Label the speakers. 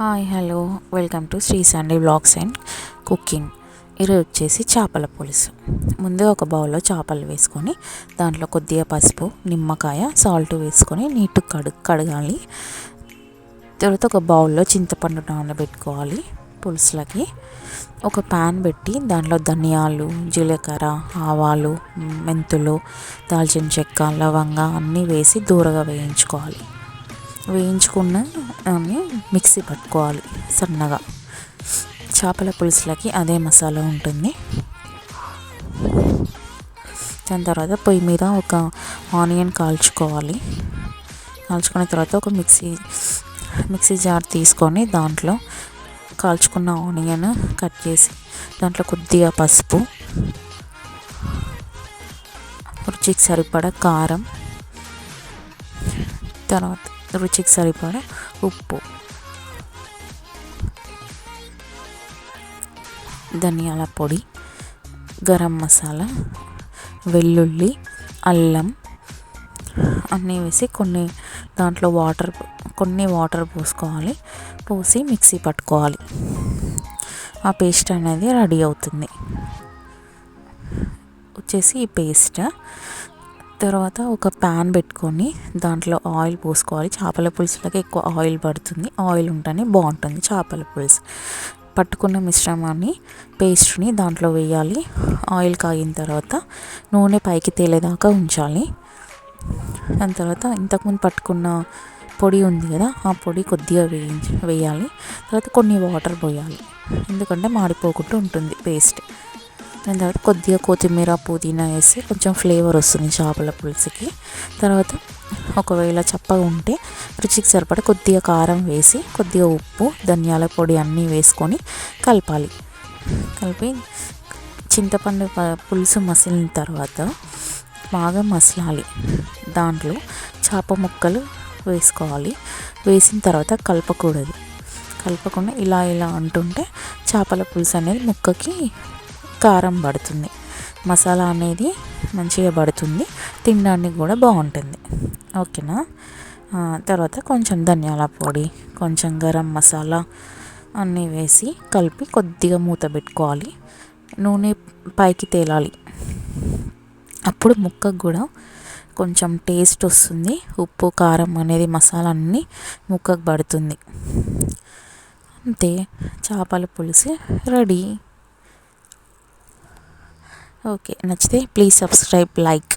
Speaker 1: Hi hello. Welcome to Shri Sunday blogs and cooking. ఈరోజు వచ్చేసి చేపల పులుసు. ముందు ఒక బౌల్లో చేపలు వేసుకొని దాంట్లో కొద్దిగా పసుపు నిమ్మకాయ సాల్ట్ వేసుకొని నీట్ కడు కడగాలి. తర్వాత ఒక బౌల్లో చింతపండు నానబెట్టుకోవాలి పులుసులకి. ఒక ప్యాన్ పెట్టి దాంట్లో ధనియాలు జీలకర్ర ఆవాలు మెంతులు దాల్చిన చెక్క లవంగా అన్నీ వేసి దూరగా వేయించుకోవాలి. వేయించుకున్న దాన్ని మిక్సీ పట్టుకోవాలి సన్నగా. చేపల పులుసులకి అదే మసాలా ఉంటుంది. దాని తర్వాత పొయ్యి మీద ఒక ఆనియన్ కాల్చుకోవాలి. కాల్చుకున్న తర్వాత ఒక మిక్సీ మిక్సీ జార్ తీసుకొని దాంట్లో కాల్చుకున్న ఆనియన్ కట్ చేసి దాంట్లో కొద్దిగా పసుపు రుచికి సరిపడా కారం తర్వాత రుచికి సరిపడా ఉప్పు. ధనియాల పొడి గరం మసాలా వెల్లుల్లి అల్లం అన్నీ వేసి కొన్ని దాంట్లో వాటర్ కొన్ని వాటర్ పోసుకోవాలి. పోసి మిక్సీ పట్టుకోవాలి. ఆ పేస్ట్ అనేది రెడీ అవుతుంది. వచ్చేసి ఈ పేస్ట్ తర్వాత ఒక ప్యాన్ పెట్టుకొని దాంట్లో ఆయిల్ పోసుకోవాలి. చేపల పులుసులకి ఎక్కువ ఆయిల్ పడుతుంది. ఆయిల్ ఉంటేనే బాగుంటుంది చేపల పులుసు. పట్టుకున్న మిశ్రమాన్ని పేస్ట్ని దాంట్లో వేయాలి. ఆయిల్ కాగిన తర్వాత నూనె పైకి తేలేదాకా ఉంచాలి. దాని తర్వాత ఇంతకుముందు పట్టుకున్న పొడి ఉంది కదా ఆ పొడి కొద్దిగా వేయించి వేయాలి. తర్వాత కొన్ని వాటర్ పోయాలి. ఎందుకంటే మాడిపోకుండా ఉంటుంది పేస్ట్ దాని తర్వాత కొద్దిగా కొత్తిమీర పుదీనా వేసి కొంచెం ఫ్లేవర్ వస్తుంది చేపల పులుసుకి. తర్వాత ఒకవేళ చప్పగా ఉంటే రుచికి సరిపడ కొద్దిగా కారం వేసి కొద్దిగా ఉప్పు ధనియాల పొడి అన్నీ వేసుకొని కలపాలి. కలిపి చింతపండు పులుసు మసిలిన తర్వాత బాగా మసలాలి. దాంట్లో చేప ముక్కలు వేసుకోవాలి. వేసిన తర్వాత కలపకూడదు. కలపకుండా ఇలా ఇలా అంటుంటే చేపల పులుసు అనేది ముక్కకి కారం పడుతుంది. మసాలా అనేది మంచిగా పడుతుంది. తినడానికి కూడా బాగుంటుంది. ఓకేనా? తర్వాత కొంచెం ధనియాల పొడి కొంచెం గరం మసాలా అన్నీ వేసి కలిపి కొద్దిగా మూత పెట్టుకోవాలి. నూనె పైకి తేలాలి. అప్పుడు ముక్కకు కూడా కొంచెం టేస్ట్ వస్తుంది. ఉప్పు కారం అనేది మసాలా అన్నీ ముక్కకు పడుతుంది. అంతే. చేపల పులుసు రెడీ. ఓకే నచ్చితే ప్లీజ్ సబ్స్క్రైబ్ లైక్